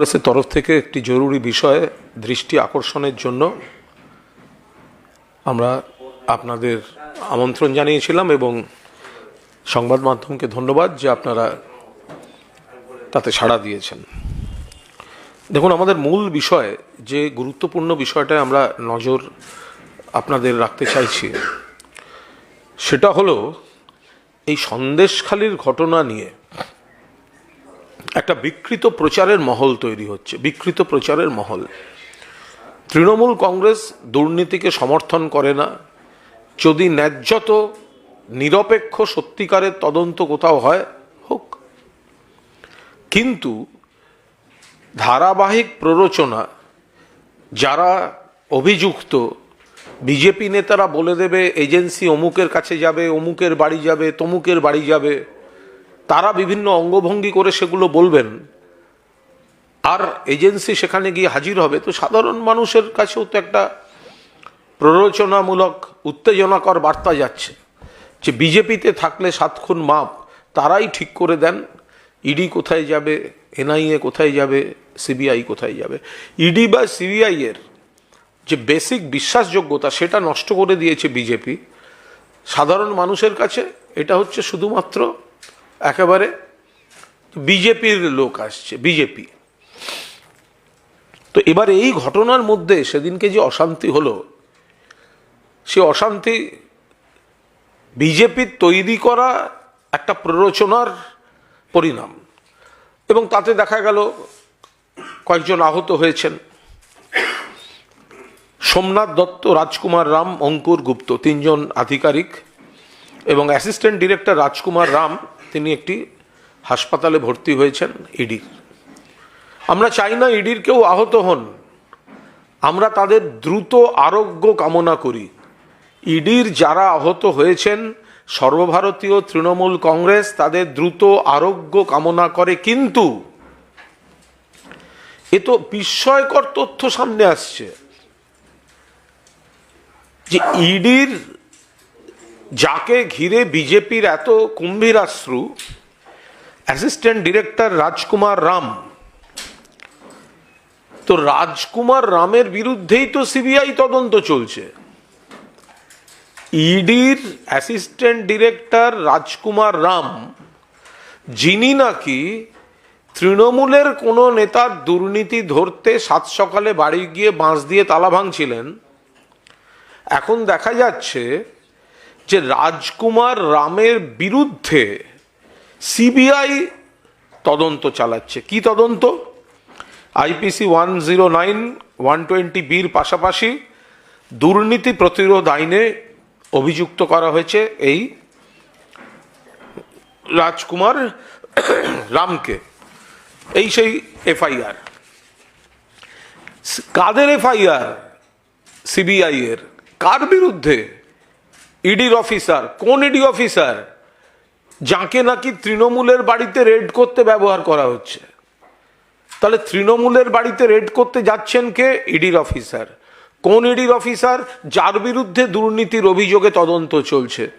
কংগ্রেসের তরফ থেকে একটি জরুরি বিষয়ে দৃষ্টি আকর্ষণের জন্য আমরা আপনাদের আমন্ত্রণ জানিয়েছিলাম এবং সংবাদ মাধ্যমকে ধন্যবাদ যে আপনারা তাতে সাড়া দিয়েছেন। দেখুন, আমাদের মূল বিষয়, যে গুরুত্বপূর্ণ বিষয়টায় আমরা নজর আপনাদের রাখতে চাইছি, সেটা হলো এই সন্দেশখালির ঘটনা নিয়ে। একটা বিকৃত প্রচারের মহল তৈরি হচ্ছে, বিকৃত প্রচারের মহল। তৃণমূল কংগ্রেস দুর্নীতিকে সমর্থন করে না। যদি ন্যায্যত নিরপেক্ষ সত্যিকারের তদন্ত কোথাও হয়, হোক। কিন্তু ধারাবাহিক প্ররোচনা, যারা অভিযুক্ত, বিজেপি নেতারা বলে দেবে, এজেন্সি অমুকের কাছে যাবে, অমুকের বাড়ি যাবে, তমুকের বাড়ি যাবে। তারা বিভিন্ন অঙ্গভঙ্গি করে সেগুলো বলবেন। আর এজেন্সি সেখানে গিয়ে হাজির হবে। তো সাধারণ মানুষের কাছেও তো একটা প্ররোচনামূলক, উত্তেজনাকর বার্তা যাচ্ছে যে বিজেপিতে থাকলে সাত খুন মাপ তারাই ঠিক করে দেন। ইডি কোথায় যাবে? এনআইএ কোথায় যাবে? সিবিআই কোথায় যাবে? ইডি বা সিবিআইয়ের যে বেসিক বিশ্বাসযোগ্যতা সেটা নষ্ট করে দিয়েছে বিজেপি। সাধারণ মানুষের কাছে এটা হচ্ছে শুধুমাত্র একেবারে বিজেপির লোক আসছে, বিজেপি। তো এবার এই ঘটনার মধ্যে সেদিনকে যে অশান্তি হলো, সে অশান্তি বিজেপির তৈরি করা একটা প্ররোচনার পরিণাম। এবং তাতে দেখা গেল কয়েকজন আহত হয়েছেন। সোমনাথ দত্ত, রাজকুমার রাম, অঙ্কুর গুপ্ত, তিনজন আধিকারিক এবং অ্যাসিস্ট্যান্ট ডিরেক্টর রাজকুমার রাম তিনি একটি হাসপাতালে ভর্তি হয়েছেন ইডির আমরা চাই না ইডির কেউ আহত হন। আমরা তাদের দ্রুত আরোগ্য কামনা করি। ইডির যারা আহত হয়েছেন, সর্বভারতীয় তৃণমূল কংগ্রেস তাদের দ্রুত আরোগ্য কামনা করে, কিন্তু এ তো বিস্ময়কর তথ্য সামনে আসছে যে ইডির যাকে ঘিরে বিজেপির এত কুম্ভীরাশ্রু অ্যাসিস্ট্যান্ট ডিরেক্টর রাজকুমার রাম। তো রাজকুমার রামের বিরুদ্ধেই তো সিবিআই তদন্ত চলছে। ইডির অ্যাসিস্ট্যান্ট ডিরেক্টর রাজকুমার রাম, যিনি নাকি তৃণমূলের কোনো নেতার দুর্নীতি ধরতে সাত সকালে বাড়ি গিয়ে বাঁশ দিয়ে তালা ভাঙছিলেন, এখন দেখা যাচ্ছে যে রাজকুমার রামের বিরুদ্ধে সিবিআই তদন্ত চালাচ্ছে। কি তদন্ত? IPC one zero nine one twenty বির পাশাপাশি দুর্নীতি প্রতিরোধ আইনে অভিযুক্ত করা হয়েছে এই রাজকুমার রামকে। এই সেই এফআইআর। কাদের এফআইআর? সিবিআই এর কার বিরুদ্ধে? ইডির অফিসার কোন ইডি অফিসার যাকে নাকি তৃণমূলের বাড়িতে রেড করতে ব্যবহার করা হচ্ছে। তাহলে তৃণমূলের বাড়িতে রেড করতে যাচ্ছেন কে? ইডির অফিসার কোন ইডির অফিসার যার বিরুদ্ধে দুর্নীতির অভিযোগে তদন্ত চলছে।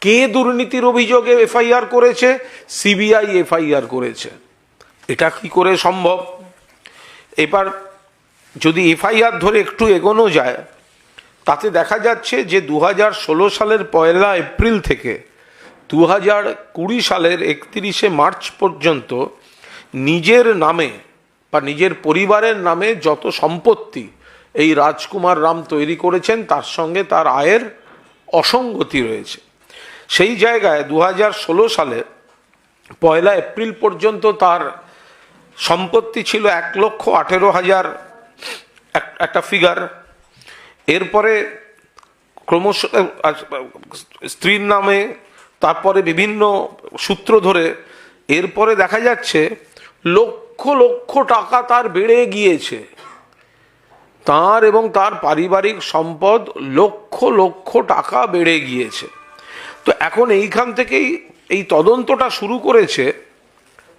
কে দুর্নীতির অভিযোগে এফআইআর করেছে? সিবিআই এফআইআর করেছে। এটা কি করে সম্ভব? এবার যদি এফআইআর ধরে একটু এগোনো যায় তাতে দেখা যাচ্ছে যে দু হাজার ষোলো সালের পয়লা এপ্রিল থেকে দু হাজার কুড়ি সালের একত্রিশে মার্চ পর্যন্ত নিজের নামে বা নিজের পরিবারের নামে যত সম্পত্তি এই রাজকুমার রাম তৈরি করেছেন, তার সঙ্গে তার আয়ের অসঙ্গতি রয়েছে। সেই জায়গায় দু হাজার ষোলো সালে পয়লা এপ্রিল পর্যন্ত তার সম্পত্তি ছিল এক লক্ষ আঠেরো হাজার, এক- একটা ফিগার এরপরে ক্রমশ স্ত্রীর নামে, তারপরে বিভিন্ন সূত্র ধরে, এরপরে দেখা যাচ্ছে লক্ষ লক্ষ টাকা তার বেড়ে গিয়েছে। তার এবং তার পারিবারিক সম্পদ লক্ষ লক্ষ টাকা বেড়ে গিয়েছে। তো এখন এইখান থেকেই এই তদন্তটা শুরু করেছে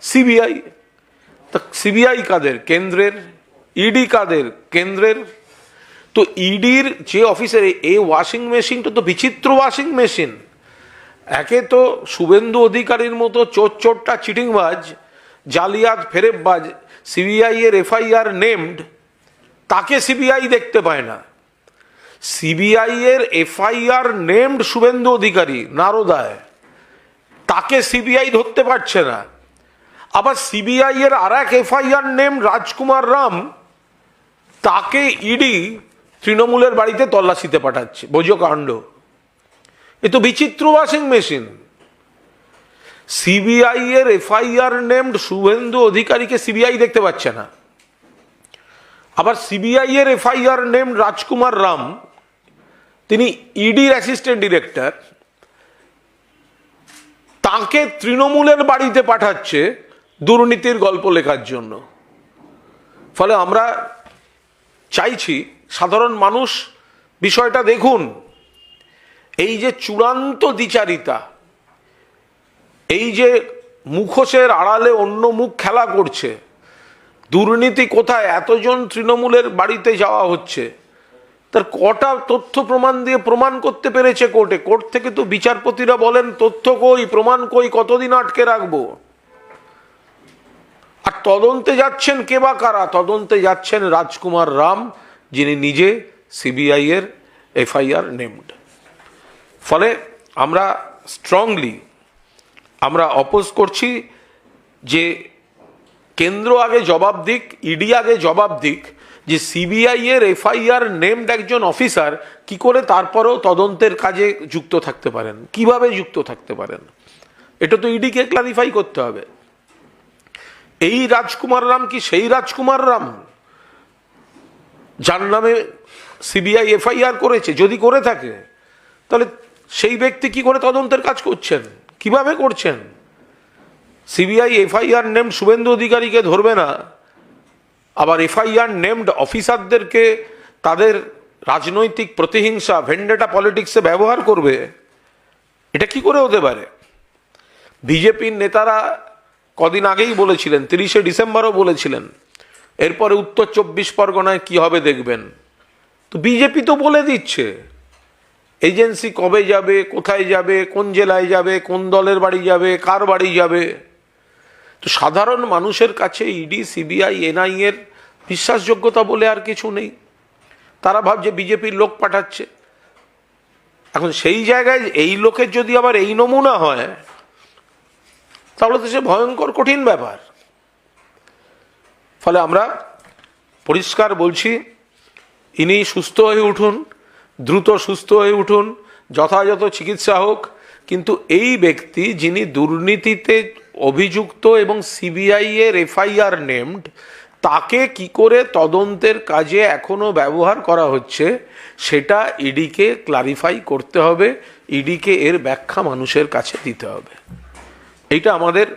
সিবিআই। তা সিবিআই কাদের? কেন্দ্রের? ইডি কাদের? কেন্দ্রের? তো ইডির যে অফিসের এই ওয়াশিং মেশিনটা তো বিচিত্র ওয়াশিং মেশিন একে তো শুভেন্দু অধিকারীর মতো চোর চোরটা চিটিংবাজ, জালিয়াত ফেরেববাজ সিবিআই এর এফআইআর নেমড তাকে সিবিআই দেখতে পায় না। সিবিআই এর এফআইআর নেমড শুভেন্দু অধিকারী, নারদায়, তাকে সিবিআই ধরতে পারছে না। আবার সিবিআই এর আর এক এফআইআর নেম রাজকুমার রাম, তাকে ইডি তৃণমূলের বাড়িতে তল্লাশিতে পাঠাচ্ছে বোঝো কাণ্ড এ তো বিচিত্র ওয়াশিং মেশিন। সিবিআই এর এফআইআর নেমড শুভেন্দু অধিকারীকে সিবিআই দেখতে পাচ্ছে না। আবার সিবিআই এর এফআইআর নেম রাজকুমার রাম, তিনি ইডির অ্যাসিস্ট্যান্ট ডিরেক্টর, তাকে তৃণমূলের বাড়িতে পাঠাচ্ছে দুর্নীতির গল্প লেখার জন্য। ফলে আমরা চাইছি সাধারণ মানুষ, বিষয়টা দেখুন। এই যে চূড়ান্ত দ্বিচারিতা, এই যে মুখোশের আড়ালে অন্য মুখ খেলা করছে, দুর্নীতি কোথায়, এতজন তৃণমূলের বাড়িতে যাওয়া হচ্ছে, তার কটা তথ্য প্রমাণ দিয়ে প্রমাণ করতে পেরেছে কোর্টে? কোর্ট থেকে তো বিচারপতিরা বলেন, তথ্য কই, প্রমাণ কই, কতদিন আটকে রাখব? আর তদন্তে যাচ্ছেন কে বা কারা? তদন্তে যাচ্ছেন রাজকুমার রাম যিনি নিজে সিবিআই এর এফআইআর নেমড ফলে আমরা স্ট্রংলি আমরা অপোজ করছি যে কেন্দ্র আগে জবাব দিক ইডি আগে জবাব দিক, যে সিবিআই এর এফআইআর নেমড একজন অফিসার কি করে তারপরেও তদন্তের কাজে যুক্ত থাকতে পারেন, কীভাবে যুক্ত থাকতে পারেন? এটা তো ইডিকে ক্লারিফাই করতে হবে। এই রাজকুমার রাম কি সেই রাজকুমার রাম? যার নামে সিবিআই, এফআইআর করেছে, যদি করে থাকে, তাহলে সেই ব্যক্তি কি করে তদন্তের কাজ করছেন? কীভাবে করছেন? সিবিআই, এফআইআর নেমড শুভেন্দু অধিকারীকে ধরবে না। আবার এফআইআর নেমড অফিসারদেরকে তাদের রাজনৈতিক প্রতিহিংসা, ভেন্ডেটা পলিটিক্সে ব্যবহার করবে। এটা কি করে হতে পারে? বিজেপির নেতারা কদিন আগেই বলেছিলেন, তিরিশে ডিসেম্বরও বলেছিলেন এরপরে উত্তর চব্বিশ পরগনায় কি হবে দেখবেন? তো বিজেপি তো বলে দিচ্ছে। এজেন্সি কবে যাবে, কোথায় যাবে, কোন জেলায় যাবে, কোন দলের বাড়ি যাবে, কার বাড়ি যাবে? তো সাধারণ মানুষের কাছে ইডি সিবিআই এনআই এর বিশ্বাসযোগ্যতা বলে আর কিছু নেই। তারা ভাবছে বিজেপির লোক পাঠাচ্ছে। এখন সেই জায়গায় এই লোকের যদি আবার এই নমুনা হয়, তাহলে তো সে ভয়ঙ্কর কঠিন ব্যাপার। ফলে আমরা পরিষ্কার বলছি, ইনি সুস্থ হয়ে উঠুন, দ্রুত সুস্থ হয়ে উঠুন, যথাযথ চিকিৎসা হোক, কিন্তু এই ব্যক্তি যিনি দুর্নীতিতে অভিযুক্ত এবং সিবিআই এর এফআইআর নেমড, তাকে কি করে তদন্তের কাজে এখনও ব্যবহার করা হচ্ছে, সেটা ইডিকে ক্লারিফাই করতে হবে, ইডিকে এর ব্যাখ্যা মানুষের কাছে দিতে হবে। এইটা আমাদের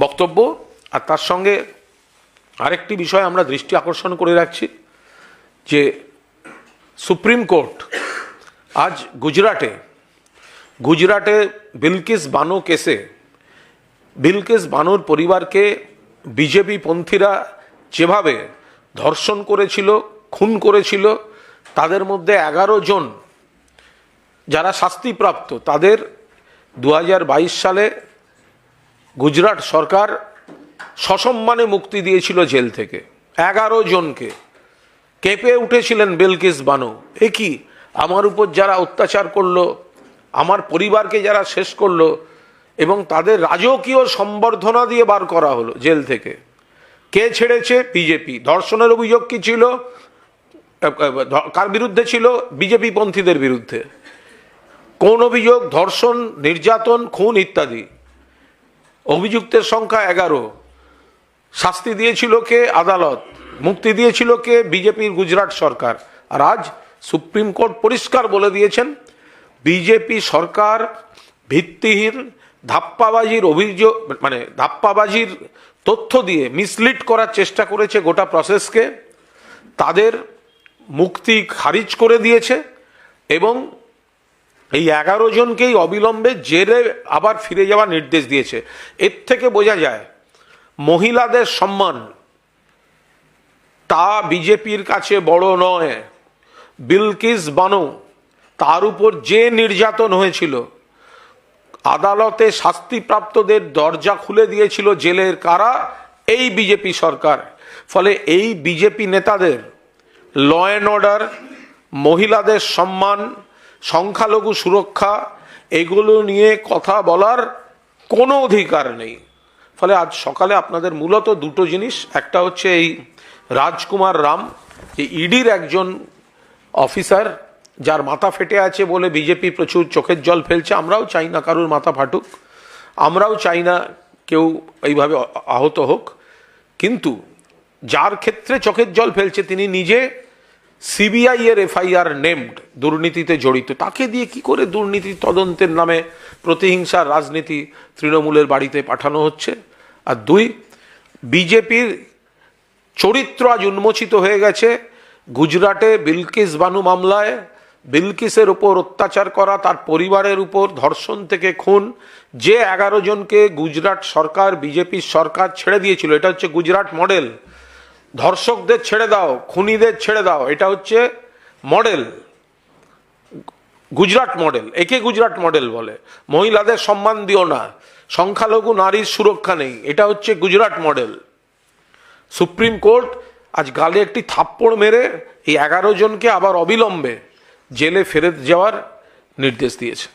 বক্তব্য। আর তার সঙ্গে আরেকটি বিষয় আমরা দৃষ্টি আকর্ষণ করে রাখছি, যে সুপ্রিম কোর্ট আজ গুজরাটে গুজরাটে বিলকিস বানো কেসে, বিলকিস বানুর পরিবারকে বিজেপি পন্থীরা যেভাবে ধর্ষণ করেছিল, খুন করেছিল, তাদের মধ্যে এগারো জন যারা শাস্তিপ্রাপ্ত, তাদের দু হাজার বাইশ সালে গুজরাট সরকার সসম্মানে মুক্তি দিয়েছিল জেল থেকে। এগারো জনকে। কেঁপে উঠেছিলেন বেলকিস বানো। এ কি? আমার উপর যারা অত্যাচার করল, আমার পরিবারকে যারা শেষ করল, এবং তাদের রাজকীয় সম্বর্ধনা দিয়ে বার করা হলো জেল থেকে। কে ছেড়েছে? বিজেপি। ধর্ষণের অভিযোগ কি ছিল? কার বিরুদ্ধে ছিল? বিজেপি পন্থীদের বিরুদ্ধে। কোন অভিযোগ? ধর্ষণ, নির্যাতন, খুন ইত্যাদি। অভিযুক্তের সংখ্যা এগারো। শাস্তি দিয়েছিল কে? আদালত। মুক্তি দিয়েছিল কে? বিজেপির গুজরাট সরকার। আর আজ সুপ্রিম কোর্ট পরিষ্কার বলে দিয়েছেন, বিজেপি সরকার ভিত্তিহীন ধাপ্পাবাজির অভিযোগ মানে ধাপ্পাবাজির তথ্য দিয়ে মিসলিড করার চেষ্টা করেছে গোটা প্রসেসকে। তাদের মুক্তি খারিজ করে দিয়েছে এবং এই এগারো জনকেই অবিলম্বে জেলে আবার ফিরে যাওয়ার নির্দেশ দিয়েছে। এর থেকে বোঝা যায় মহিলাদের সম্মান। তা বিজেপির কাছে বড় নয়। বিলকিস বানু, তার উপর যে নির্যাতন হয়েছিল, আদালতে শাস্তিপ্রাপ্তদের দরজা খুলে দিয়েছিল জেলের কারা? এই বিজেপি সরকার। ফলে এই বিজেপি নেতাদের ল অ্যান্ড অর্ডার মহিলাদের সম্মান, সংখ্যালঘু সুরক্ষা, এগুলো নিয়ে কথা বলার কোনো অধিকার নেই। ফলে আজ সকালে আপনাদের মূলত দুটো জিনিস। একটা হচ্ছে এই রাজকুমার রাম যে ইডির একজন অফিসার, যার মাথা ফেটে আছে বলে বিজেপি প্রচুর চোখের জল ফেলছে। আমরাও চাই না কারুর মাথা ফাটুক। আমরাও চাই না কেউ এইভাবে আহত হোক। কিন্তু যার ক্ষেত্রে চোখের জল ফেলছে তিনি নিজে সিবিআই এর এফআইআর নেমড দুর্নীতিতে জড়িত। তাকে দিয়ে কি করে দুর্নীতি তদন্তের নামে প্রতিহিংসার রাজনীতি তৃণমূলের বাড়িতে পাঠানো হচ্ছে? আর দুই, বিজেপির চরিত্র আজ উন্মোচিত হয়ে গেছে। গুজরাটে বিলকিস বানু মামলায় বিলকিসের উপর অত্যাচার করা, তার পরিবারের উপর ধর্ষণ থেকে খুন। যে এগারো জনকে গুজরাট সরকার, বিজেপির সরকার ছেড়ে দিয়েছিল, এটা হচ্ছে গুজরাট মডেল। ধর্ষকদের ছেড়ে দাও, খুনিদের ছেড়ে দাও, এটা হচ্ছে মডেল, গুজরাট মডেল। একে গুজরাট মডেল বলে। মহিলাদের সম্মান দিও না, সংখ্যালঘু নারীর সুরক্ষা নেই, এটা হচ্ছে গুজরাট মডেল। সুপ্রিম কোর্ট আজ গালে একটি থাপ্পড় মেরে এই এগারো জনকে আবার অবিলম্বে জেলে ফেরত যাওয়ার নির্দেশ দিয়েছে।